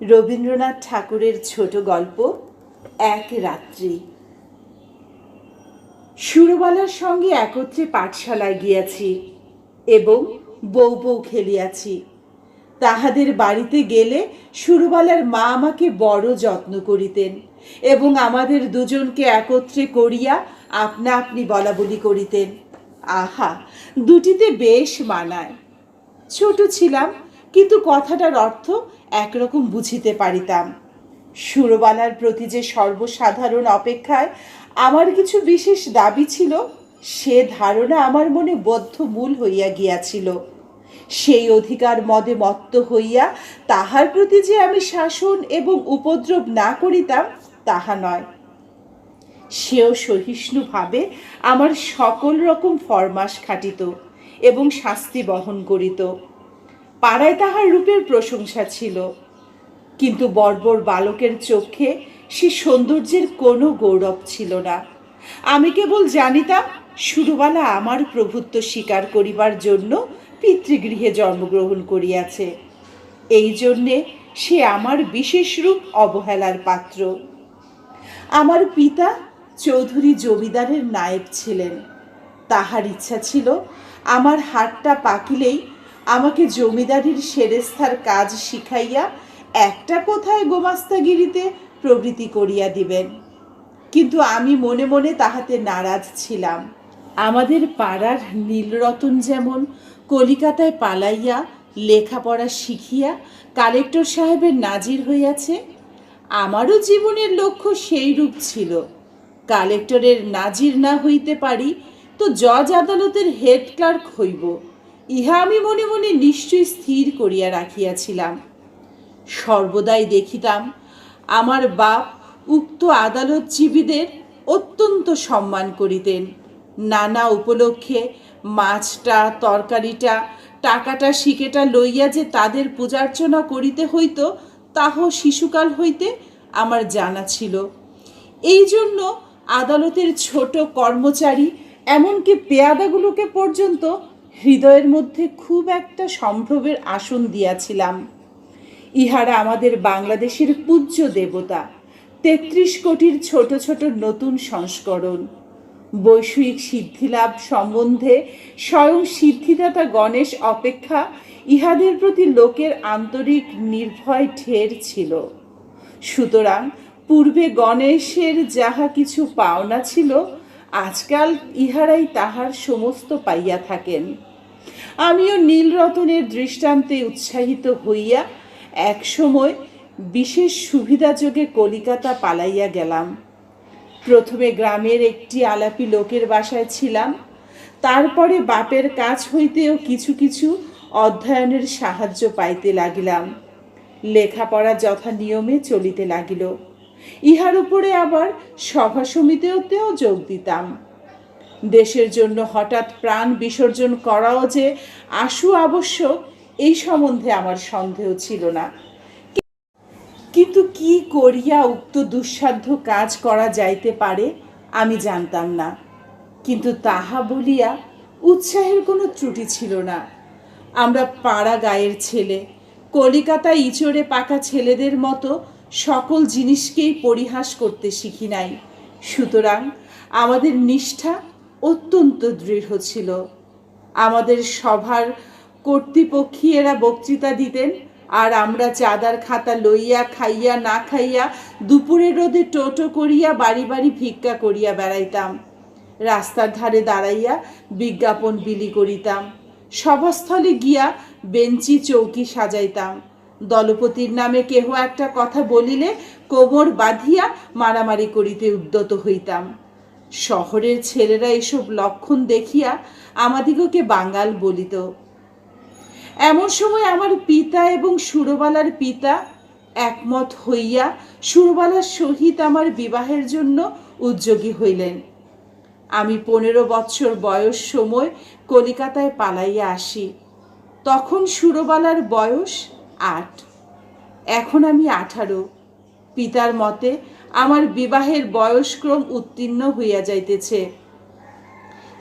রবীন্দ্রনাথ ঠাকুরের ছোট গল্প, এক রাত্রি। সুরবালার সঙ্গে একত্রে পাঠশালায় গিয়াছি এবং বউ বউ খেলিয়াছি। তাহাদের বাড়িতে গেলে সুরবালার মা আমাকে বড় যত্ন করিতেন এবং আমাদের দুজনকে একত্রে করিয়া আপনা আপনি বলা বলি করিতেন। আহা, দুটিতে বেশ মানায়। ছোট ছিলাম, কিন্তু কথাটার অর্থ একরকম বুঝিতে পারিতাম। সুরবালার প্রতি যে সর্বসাধারণ অপেক্ষায় আমার কিছু বিশেষ দাবি ছিল, সে ধারণা আমার মনে বদ্ধ মূল হইয়া গিয়াছিল। সেই অধিকার মদে মত্ত হইয়া তাহার প্রতি যে আমি শাসন এবং উপদ্রব না করিতাম, তাহা নয়। সেও সহিষ্ণুভাবে আমার সকল রকম ফরমাস খাটিত এবং শাস্তি বহন করিত। পাড়ায় তাহার রূপের প্রশংসা ছিল। কিন্তু বর্বর বালকের চোখে সে সৌন্দর্যের কোনো গৌরব ছিল না। আমি কেবল জানিতাম, সুরবালা আমার প্রভুত্ব স্বীকার করিবার জন্য পিতৃগৃহে জন্মগ্রহণ করিয়াছে। এই জন্যে সে আমার বিশেষ রূপ অবহেলার পাত্র। আমার পিতা চৌধুরী জমিদারের নায়েব ছিলেন। তাহার ইচ্ছা ছিল, আমার হাতটা পাকিলেই আমাকে জমিদারির সেরেস্তার কাজ শিখাইয়া একটা কোথায় গোমাস্তাগিরিতে প্রবৃত্তি করিয়া দিবেন। কিন্তু আমি মনে মনে তাহাতে নারাজ ছিলাম। আমাদের পাড়ার নীলরতন যেমন কলিকাতায় পালাইয়া লেখাপড়া শিখিয়া কালেক্টর সাহেবের নাজির হইয়াছে, আমারও জীবনের লক্ষ্য সেই রূপ ছিল। কালেক্টরের নাজির না হইতে পারি তো জজ আদালতের হেড ক্লার্ক হইব। ইহা আমি মনে মনে নিশ্চয়ই স্থির করিয়া রাখিয়াছিলাম। সর্বদাই দেখিতাম, আমার বাপ উক্ত আদালতজীবীদের অত্যন্ত সম্মান করিতেন। নানা উপলক্ষে মাছটা, তরকারিটা, টাকাটা, শিকেটা লইয়া যে তাদের পূজার্চনা করিতে হইত, তাহ শিশুকাল হইতে আমার জানা ছিল। এই জন্য আদালতের ছোট কর্মচারী, এমনকি পেয়াদাগুলোকে পর্যন্ত হৃদয়ের মধ্যে খুব একটা সম্ভ্রমের আসন দিয়াছিলাম। ইহারা আমাদের বাংলাদেশের পূজ্য দেবতা, তেত্রিশ কোটির ছোট ছোট নতুন সংস্করণ। বৈষয়িক সিদ্ধিলাভ সম্বন্ধে স্বয়ং সিদ্ধিদাতা গণেশ অপেক্ষা ইহাদের প্রতি লোকের আন্তরিক নির্ভয় ঢের ছিল। সুতরাং পূর্বে গণেশের যাহা কিছু পাওনা ছিল আজকাল ইহারাই তাহার সমস্ত পাইয়া থাকেন। আমিও নীলরতনের দৃষ্টান্তে উৎসাহিত হইয়া এক সময় বিশেষ সুবিধাযোগে কলিকাতা পালাইয়া গেলাম। প্রথমে গ্রামের একটি আলাপি লোকের বাসায় ছিলাম। তারপরে বাপের কাছ হইতেও কিছু কিছু অধ্যয়নের সাহায্য পাইতে লাগিলাম। লেখাপড়া যথা নিয়মে চলিতে লাগিল। ইহার উপরে আবার সভা সমিতিতেও যোগ দিতাম। দেশের জন্য হঠাৎ প্রাণ বিসর্জন করাও যে আশু আবশ্যক, এই সম্বন্ধে আমার সন্দেহ ছিল না। কিন্তু কি করিয়া উক্ত দুঃসাধ্য কাজ করা যাইতে পারে, আমি জানতাম না। কিন্তু তাহা বলিয়া উৎসাহের কোনো ত্রুটি ছিল না। আমরা পাড়া গায়ের ছেলে কলিকাতা ইচড়ে পাকা ছেলেদের মতো সকল জিনিসকেই পরিহাস করতে শিখি নাই। সুতরাং আমাদের নিষ্ঠা অত্যন্ত দৃঢ় ছিল। আমাদের সভার কর্তৃপক্ষীয়েরা বক্তৃতা দিতেন, আর আমরা চাঁদার খাতা লইয়া, খাইয়া, না খাইয়া, দুপুরের রোদে টোটো করিয়া, বাড়ি বাড়ি ভিক্ষা করিয়া বেড়াইতাম। রাস্তার ধারে দাঁড়াইয়া বিজ্ঞাপন বিলি করিতাম। সভাস্থলে গিয়া বেঞ্চি চৌকি সাজাইতাম। দলপতির নামে কেহ একটা কথা বলিলে কোমর বাঁধিয়া মারামারি করিতে উদ্যত হইতাম। শহরের ছেলেরা এসব লক্ষণ দেখিয়া আমাদিগকে বাঙাল বলিত। এমন সময় আমার পিতা এবং সুরবালার পিতা একমত হইয়া সুরবালার সহিত আমার বিবাহের জন্য উদ্যোগী হইলেন। আমি পনেরো বৎসর বয়স সময় কলিকাতায় পালাইয়া আসি। তখন সুরবালার বয়স আট। এখন আমি আঠারো। পিতার মতে, আমার বিবাহের বয়সক্রম উত্তীর্ণ হইয়া যাইতেছে।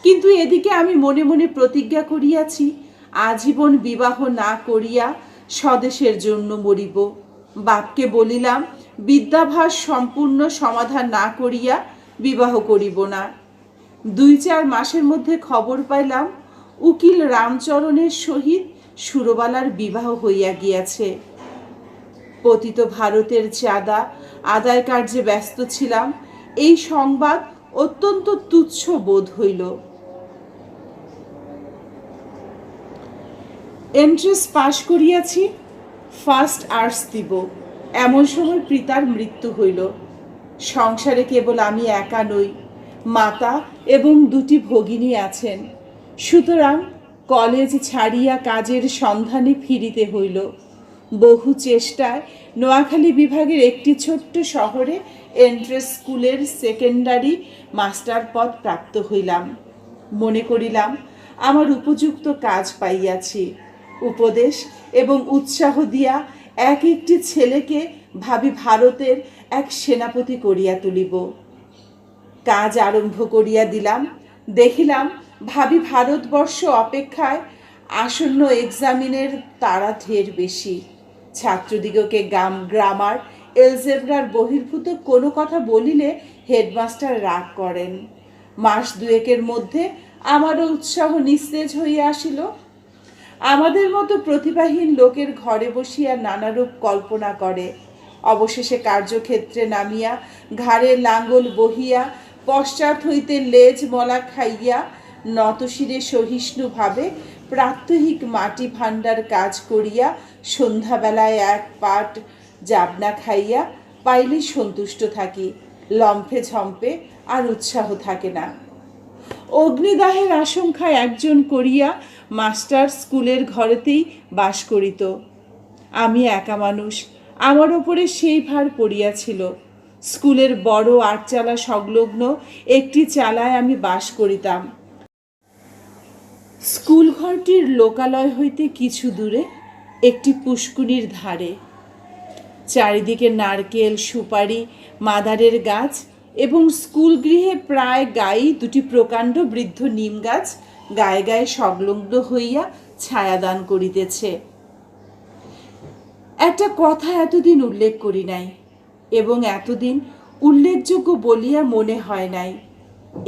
কিন্তু এদিকে আমি মনে মনে প্রতিজ্ঞা করিয়াছি, আজীবন বিবাহ না করিয়া স্বদেশের জন্য মরিব। বাপকে বলিলাম, বিদ্যাভাস সম্পূর্ণ সমাধান না করিয়া বিবাহ করিব না। দুই চার মাসের মধ্যে খবর পাইলাম, উকিল রামচরণের সহিত সুরবালার বিবাহ হইয়া গিয়াছে। পতিত ভারতের চাঁদা আদায় কার্যে ব্যস্ত ছিলাম, এই সংবাদ অত্যন্ত তুচ্ছ বোধ হইল। এন্ট্রেন্স পাশ করিয়াছি ফার্স্ট আর্টস দিব। এমন সময় পিতার মৃত্যু হইল। সংসারে কেবল আমি একা নই, মাতা এবং দুটি ভগিনী আছেন। সুতরাং কলেজ ছাড়িয়া কাজের সন্ধানে ফিরিতে হইল। বহু চেষ্টায় নোয়াখালী বিভাগের একটি ছোট্ট শহরে এন্ট্রেন্স স্কুলের সেকেন্ডারি মাস্টার পদ প্রাপ্ত হইলাম। মনে করিলাম, আমার উপযুক্ত কাজ পাইয়াছি। উপদেশ এবং উৎসাহ দিয়া এক একটি ছেলেকে ভাবি ভারতের এক সেনাপতি করিয়া তুলিব। কাজ আরম্ভ করিয়া দিলাম, দেখিলাম ভাবি ভারতবর্ষ অপেক্ষায় আসন্ন এক্সামিনের তারা ঢের বেশি। ছাত্রদিগকে গাম গ্রামার এলজেব্রার বহির্ভূত কোনো কথা বলিলে হেডমাস্টার রাগ করেন। মাস দুয়েকের মধ্যে আমারও উৎসাহ নিস্তেজ হইয়া আসিল। আমাদের মতো প্রতিভাহীন লোকের ঘরে বসিয়া নানারূপ কল্পনা করে। অবশেষে কার্যক্ষেত্রে নামিয়া ঘাড়ে লাঙ্গল বহিয়া পশ্চাৎ হইতে লেজ মলা খাইয়া নতশিরে সহিষ্ণুভাবে প্রাত্যহিক মাটি ভাণ্ডার কাজ করিয়া সন্ধ্যাবেলায় এক পাট জাবনা খাইয়া পাইলে সন্তুষ্ট থাকি, লম্ফে ঝম্পে আর উৎসাহ থাকে না। অগ্নিদাহের আশঙ্কায় একজন করিয়া মাস্টার স্কুলের ঘরেতেই বাস করিত। আমি একা মানুষ, আমার ওপরে সেই ভার পড়িয়াছিল। স্কুলের বড় আটচালা সংলগ্ন একটি চালায় আমি বাস করিতাম। স্কুল ঘরটির লোকালয় হইতে কিছু দূরে একটি পুষ্কুনির ধারে। চারিদিকে নারকেল, সুপারি, মাদারের গাছ এবং স্কুল গৃহে প্রায় গায়ে দুটি প্রকাণ্ড বৃদ্ধ নিম গাছ গায়ে গায়ে সংলগ্ন হইয়া ছায়াদান করিতেছে। একটা কথা এতদিন উল্লেখ করি নাই এবং এতদিন উল্লেখযোগ্য বলিয়া মনে হয় নাই।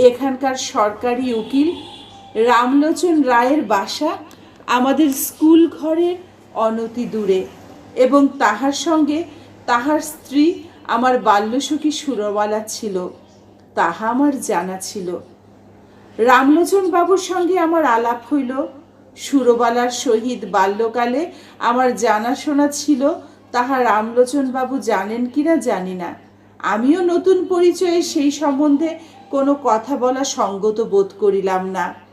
এখানকার সরকারি উকিল রামলোচন রায়ের বাসা আমাদের স্কুল ঘরের অনতি দূরে এবং তাহার সঙ্গে তাহার স্ত্রী আমার বাল্যসখী সুরবালা ছিল, তাহা আমার জানা ছিল। রামলোচন বাবুর সঙ্গে আমার আলাপ হইল সুরবালার সহিত বাল্যকালে আমার জানাশোনা ছিল, তাহা রামলোচন বাবু জানেন কিনা জানি না। আমিও নতুন পরিচয়ে সেই সম্বন্ধে কোনো কথা বলা সঙ্গত বোধ করিলাম না।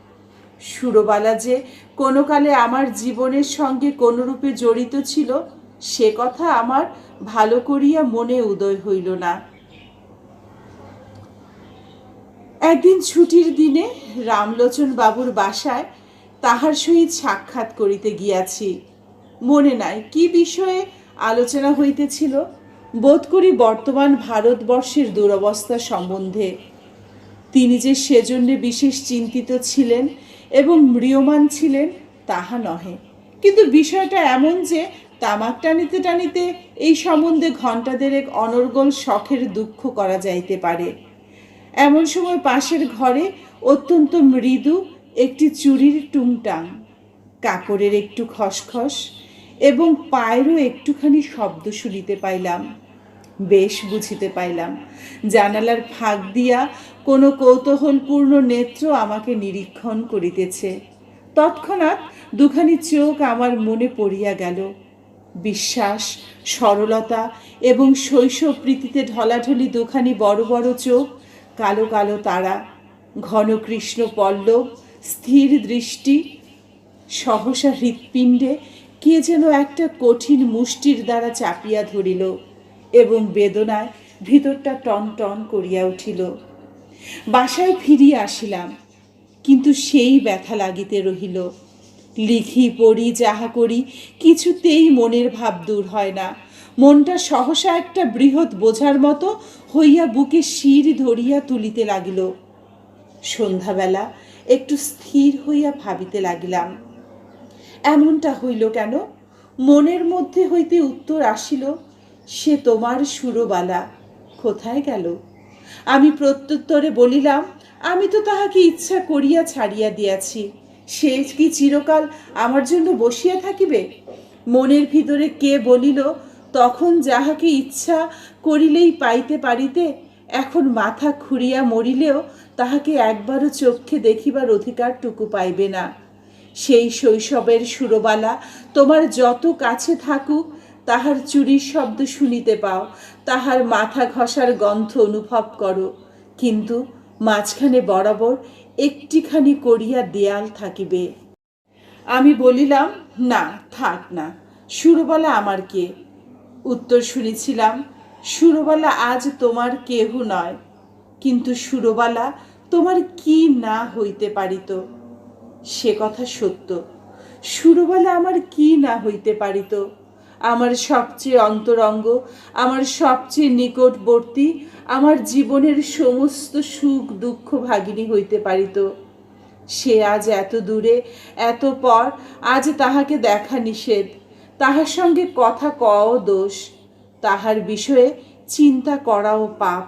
সুরবালা যে কোনো কালে আমার জীবনের সঙ্গে কোনরূপে জড়িত ছিল, সে কথা আমার ভালো করিয়া মনে উদয় হইল না। একদিন ছুটির দিনে রামলোচন বাবুর বাসায় তাহার সহিত সাক্ষাৎ করিতে গিয়াছি। মনে নাই কি বিষয়ে আলোচনা হইতেছিল, বোধ করি বর্তমান ভারতবর্ষের দুরবস্থা সম্বন্ধে। তিনি যে সেজন্যে বিশেষ চিন্তিত ছিলেন এবং ম্রিয়মান ছিলেন, তাহা নহে। কিন্তু বিষয়টা এমন যে, তামাক টানিতে টানিতে এই সম্বন্ধে ঘণ্টা দেড়েক অনর্গল শখের দুঃখ করা যাইতে পারে। এমন সময় পাশের ঘরে অত্যন্ত মৃদু একটি চুরির টুংটাং কাপড়ের একটু খসখস এবং পায়েরও একটুখানি শব্দ শুনিতে পাইলাম। বেশ বুঝিতে পাইলাম। জানালার ফাঁক দিয়া কোনো কৌতূহলপূর্ণ নেত্র আমাকে নিরীক্ষণ করিতেছে। তৎক্ষণাৎ দুখানি চোখ আমার মনে পড়িয়া গেল। বিশ্বাস, সরলতা এবং শৈশব প্রীতিতে ঢলাঢলি দুখানি বড় বড় চোখ, কালো কালো তারা, ঘন কৃষ্ণ পল্লব, স্থির দৃষ্টি, সহসা হৃৎপিণ্ডে কে যেন একটা কঠিন মুষ্টির দ্বারা চাপিয়া ধরিল। এবং বেদনায় ভিতরটা টন টন করিয়া উঠিল। বাসায় ফিরিয়া আসিলাম, কিন্তু সেই ব্যথা লাগিতে রহিল। লিখি পড়ি, যাহা করি, কিছুতেই মনের ভাব দূর হয় না। মনটা সহসা একটা বৃহৎ বোঝার মতো হইয়া বুকে শির ধরিয়া তুলিতে লাগিল। সন্ধ্যাবেলা একটু স্থির হইয়া ভাবিতে লাগিলাম, এমনটা হইল কেন? মনের মধ্যে হইতে উত্তর আসিল সে তোমার সুরবালা। কোথায় গেল? আমি প্রত্যুত্তরে বলিলাম, আমি তো তাহাকে ইচ্ছা করিয়া ছাড়িয়া দিয়াছি। সে কি চিরকাল আমার জন্য বসিয়া থাকিবে? মনের ভিতরে কে বলিল, তখন যাহাকে ইচ্ছা করিলেই পাইতে পারিতে, এখন মাথা খুঁড়িয়া মরিলেও তাহাকে একবারও চক্ষে দেখিবার অধিকারটুকু পাইবে না। সেই শৈশবের সুরবালা তোমার যত কাছে থাকুক তাহার চুরির শব্দ শুনিতে পাও, তাহার মাথা ঘষার গন্ধ অনুভব করো। কিন্তু মাঝখানে বরাবর একটিখানি করিয়া দেয়াল থাকিবে। আমি বলিলাম, না, থাক না, সুরবালা আমার কে? উত্তর শুনেছিলাম, সুরবালা আজ তোমার কেহ নয়। কিন্তু সুরবালা তোমার কি না হইতে পারিত? সে কথা সত্য, সুরবালা আমার কি না হইতে পারিত? আমার সবচেয়ে অন্তরঙ্গ, আমার সবচেয়ে নিকটবর্তী, আমার জীবনের সমস্ত সুখ দুঃখ ভাগিনী হইতে পারিত। সে আজ এত দূরে, এত পর আজ তাহাকে দেখা নিষেধ। তাহার সঙ্গে কথা কও দোষ। তাহার বিষয়ে চিন্তা করাও পাপ।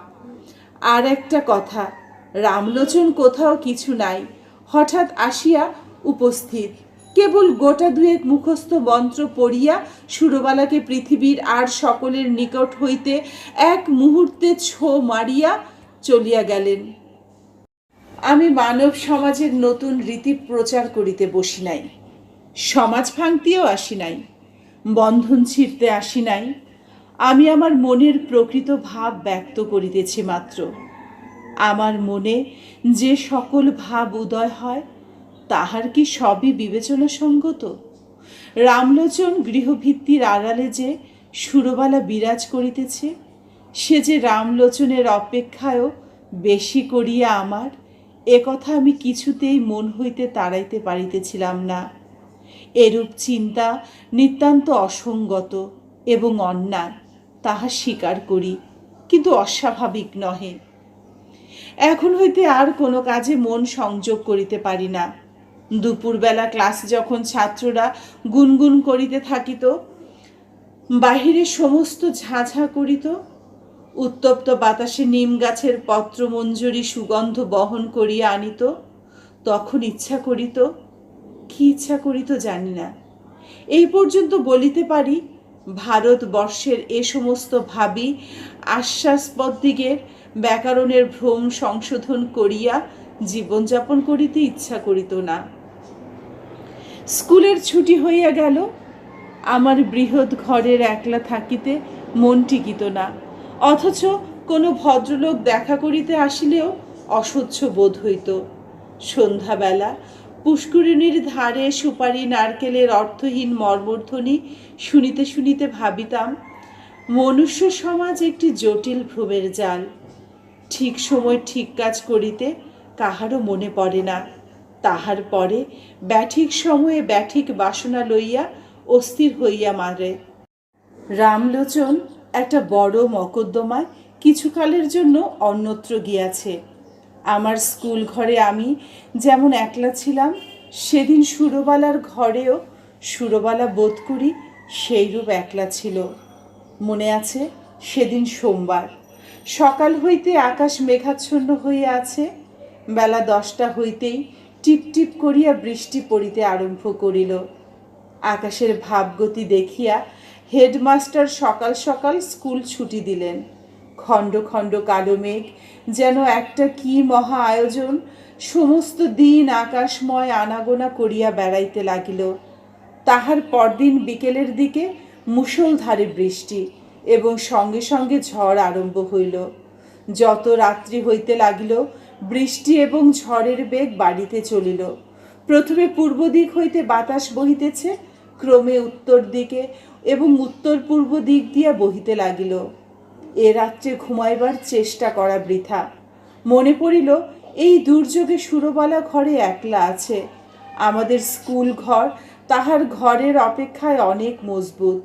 আর একটা কথা, রামলোচন কোথাও কিছু নাই। হঠাৎ আসিয়া উপস্থিত। কেবল গোটা দুয়েক মুখস্থ মন্ত্র পড়িয়া সুরবালাকে পৃথিবীর আর সকলের নিকট হইতে এক মুহূর্তে ছো মারিয়া চলিয়া গেলেন। আমি মানব সমাজের নতুন রীতি প্রচার করিতে বসি নাই। সমাজ ভাঙতেও আসি নাই। বন্ধন ছিঁড়তে আসি নাই। আমি আমার মনের প্রকৃত ভাব ব্যক্ত করিতেছি মাত্র। আমার মনে যে সকল ভাব উদয় হয় তাহার কি সবই বিবেচনা সঙ্গত রামলোচন গৃহভিত্তির আড়ালে যে সুরবালা বিরাজ করিতেছে, সে যে রামলোচনের অপেক্ষায়ও বেশি করিয়া আমার, এ কথা আমি কিছুতেই মন হইতে তাড়াইতে পারিতেছিলাম না। এরূপ চিন্তা নিতান্ত অসঙ্গত এবং অন্যায়, তাহা স্বীকার করি, কিন্তু অস্বাভাবিক নহে। এখন হইতে আর কোনো কাজে মন সংযোগ করিতে পারি না। দুপুরবেলা ক্লাসে যখন ছাত্ররা গুনগুন করিতে থাকিত, বাহিরে সমস্ত ঝাঁঝা করিত, উত্তপ্ত বাতাসে নিম গাছের পত্রমঞ্জরি সুগন্ধ বহন করিয়া আনিত, তখন ইচ্ছা করিত, কি ইচ্ছা করিত জানি না। এই পর্যন্ত বলিতে পারি, ভারতবর্ষের এ সমস্ত ভাবি আশ্বাসপদ দিগের ব্যাকরণের ভ্রম সংশোধন করিয়া জীবনযাপন করিতে ইচ্ছা করিত না। স্কুলের ছুটি হইয়া গেল। আমার বৃহৎ ঘরের একলা থাকিতে মন টিকিত না। অথচ কোনো ভদ্রলোক দেখা করিতে আসিলেও অসহ্য বোধ হইত। সন্ধ্যাবেলা পুষ্করিণীর ধারে সুপারি নারকেলের অর্থহীন মর্মধ্বনি শুনিতে শুনিতে ভাবিতাম, মনুষ্য সমাজ একটি জটিল ভ্রমের জাল। ঠিক সময় ঠিক কাজ করিতে কাহারও মনে পড়ে না। তাহার পরে ব্যাঠিক সময়ে ব্যাঠিক বাসনা লইয়া অস্থির হইয়া মারে। রামলোচন একটা বড় মকদ্দমায় কিছুকালের জন্য অন্যত্র গিয়াছে। আমার স্কুল ঘরে আমি যেমন একলা ছিলাম, সেদিন সুরবালার ঘরেও সুরবালা বোধ করি সেইরূপ একলা ছিল। মনে আছে সেদিন সোমবার। সকাল হইতে আকাশ মেঘাচ্ছন্ন হইয়া আছে, বেলা দশটা হইতেই টিপ টিপ করিয়া বৃষ্টি পড়িতে আরম্ভ করিল। আকাশের ভাবগতি দেখিয়া হেডমাস্টার সকাল সকাল স্কুল ছুটি দিলেন। খণ্ড খণ্ড কালো মেঘ, যেন একটা কি মহা আয়োজন, সমস্ত দিন আকাশময় আনাগোনা করিয়া বেড়াইতে লাগিল। তাহার পরদিন বিকেলের দিকে মুষলধারে বৃষ্টি এবং সঙ্গে সঙ্গে ঝড় আরম্ভ হইল। যত রাত্রি হইতে লাগিল বৃষ্টি এবং ঝড়ের বেগ বাড়িতে চলিল। প্রথমে পূর্ব দিক হইতে বাতাস বহিতেছে, ক্রমে উত্তর দিকে এবং উত্তর পূর্ব দিক দিয়া বহিতে লাগিল। এ রাত্রে ঘুমাইবার চেষ্টা করা বৃথা। মনে পড়িল, এই দুর্যোগে সুরবালা ঘরে একলা আছে। আমাদের স্কুল ঘর, তাহার ঘরের অপেক্ষায় অনেক মজবুত।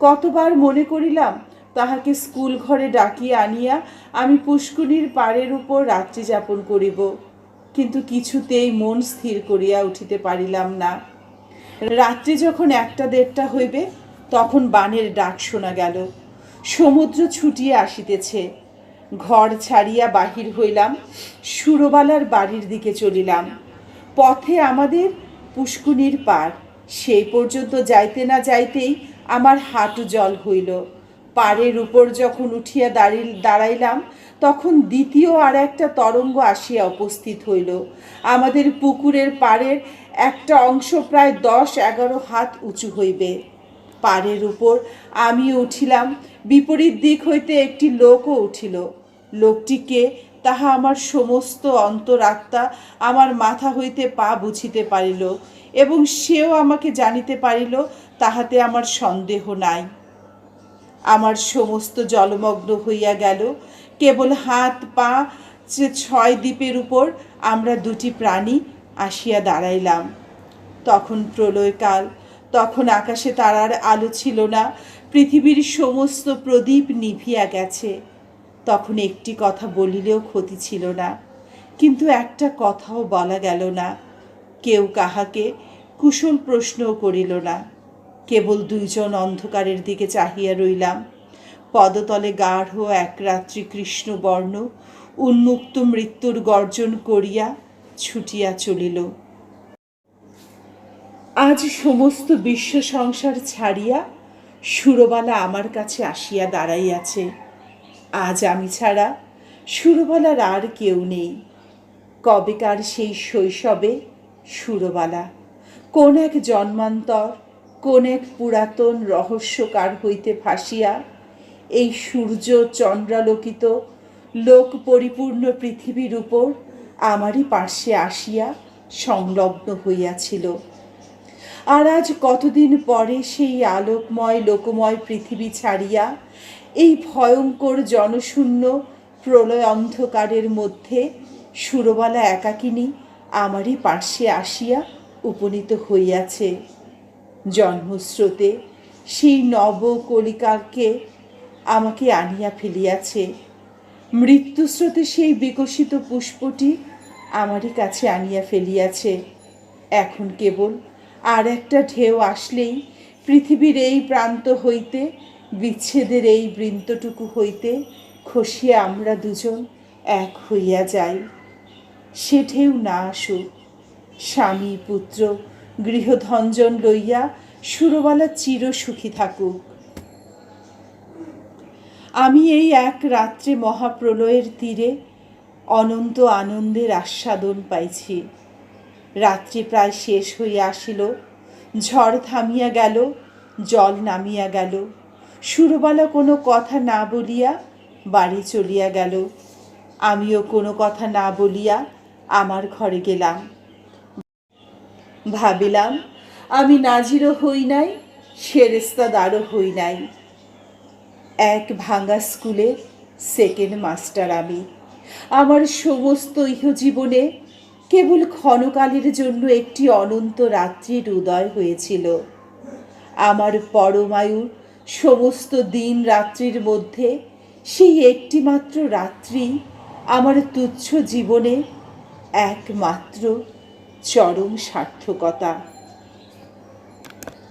কতবার মনে করিলাম তাহাকে স্কুল ঘরে ডাকিয়া আনিয়া আমি পুষ্কুনির পাড়ের উপর রাত্রি যাপন করিব। কিন্তু কিছুতেই মন স্থির করিয়া উঠিতে পারিলাম না। রাত্রি যখন একটা দেড়টা হইবে, তখন বানের ডাক শোনা গেল। সমুদ্র ছুটিয়া আসিতেছে। ঘর ছাড়িয়া বাহির হইলাম, সুরবালার বাড়ির দিকে চলিলাম। পথে আমাদের পুষ্কুনির পার। সেই পর্যন্ত যাইতে না যাইতেই আমার হাঁটু জল হইল। পাড়ের উপর যখন উঠিয়া দাঁড়ি দাঁড়াইলাম, তখন দ্বিতীয় আর একটা তরঙ্গ আসিয়া উপস্থিত হইল। আমাদের পুকুরের পাড়ের একটা অংশ প্রায় দশ এগারো হাত উঁচু হইবে। পাড়ের উপর আমি উঠিলাম। বিপরীত দিক হইতে একটি লোকও উঠিল। লোকটিকে তাহা আমার সমস্ত অন্তরাত্মা আমার মাথা হইতে পা বুঝিতে পারিল এবং সেও আমাকে জানিতে পারিল, তাহাতে আমার সন্দেহ নাই। আমার সমস্ত জলমগ্ন হইয়া গেল। কেবল হাত, পা, যে ছয় দ্বীপের উপর আমরা দুটি প্রাণী আসিয়া দাঁড়াইলাম। তখন প্রলয়কাল, তখন আকাশে তারার আলো ছিল না, পৃথিবীর সমস্ত প্রদীপ নিভিয়া গেছে। তখন একটি কথা বলিলেও ক্ষতি ছিল না, কিন্তু একটা কথাও বলা গেল না। কেউ কাহাকে কুশল প্রশ্নও করিল না। কেবল দুইজন অন্ধকারের দিকে চাহিয়া রইলাম। পদতলে গাঢ় এক রাত্রি কৃষ্ণবর্ণ, উন্মুক্ত মৃত্যুর গর্জন করিয়া ছুটিয়া চলিল। আজ সমস্ত বিশ্ব সংসার ছাড়িয়া সুরবালা আমার কাছে আসিয়া দাঁড়াইয়াছে। আজ আমি ছাড়া সুরবালার আর কেউ নেই। কবেকার সেই শৈশবে সুরবালা, কোন এক জন্মান্তর কোন এক পুরাতন রহস্যকার হইতে ভাসিয়া এই সূর্য চন্দ্রালোকিত লোক পরিপূর্ণ পৃথিবীর উপর আমারই পার্শ্বে আসিয়া সংলগ্ন হইয়াছিল। আর আজ কতদিন পরে সেই আলোকময়, লোকময় পৃথিবী ছাড়িয়া এই ভয়ঙ্কর জনশূন্য প্রলয় অন্ধকারের মধ্যে সুরবালা একাকিনী আমারই পার্শ্বে আসিয়া উপনীত হইয়াছে। জন্মস্রোতে সেই নব কলিকাকে আমাকে আনিয়া ফেলিয়াছে। মৃত্যুস্রোতে সেই বিকশিত পুষ্পটি আমারই কাছে আনিয়া ফেলিয়াছে। এখন কেবল আর একটা ঢেউ আসলেই পৃথিবীর এই প্রান্ত হইতে, বিচ্ছেদের এই বৃন্তটুকু হইতে খসিয়া আমরা দুজন এক হইয়া যাই। সে ঢেউ না আসুক, স্বামী পুত্র গৃহধঞ্জন লইয়া সুরবালা চির সুখী থাকুক। আমি এই এক রাত্রে মহাপ্রলয়ের তীরে অনন্ত আনন্দের আস্বাদন পাইছি। রাত্রি প্রায় শেষ হইয়া আসিল, ঝড় থামিয়া গেল, জল নামিয়া গেল। সুরবালা কোনো কথা না বলিয়া বাড়ি চলিয়া গেল। আমিও কোনো কথা না বলিয়া আমার ঘরে গেলাম। ভাবিলাম, আমি নাজিরও হই নাই সেরেস্তাদারও হই নাই। এক ভাঙা স্কুলের সেকেন্ড মাস্টার আমি। আমার সমস্ত ইহজীবনে কেবল ক্ষণকালের জন্য একটি অনন্ত রাত্রির উদয় হয়েছিল। আমার পরমায়ুর সমস্ত দিন রাত্রির মধ্যে সেই একটিমাত্র রাত্রি আমার তুচ্ছ জীবনে একমাত্র চরম সার্থকতা।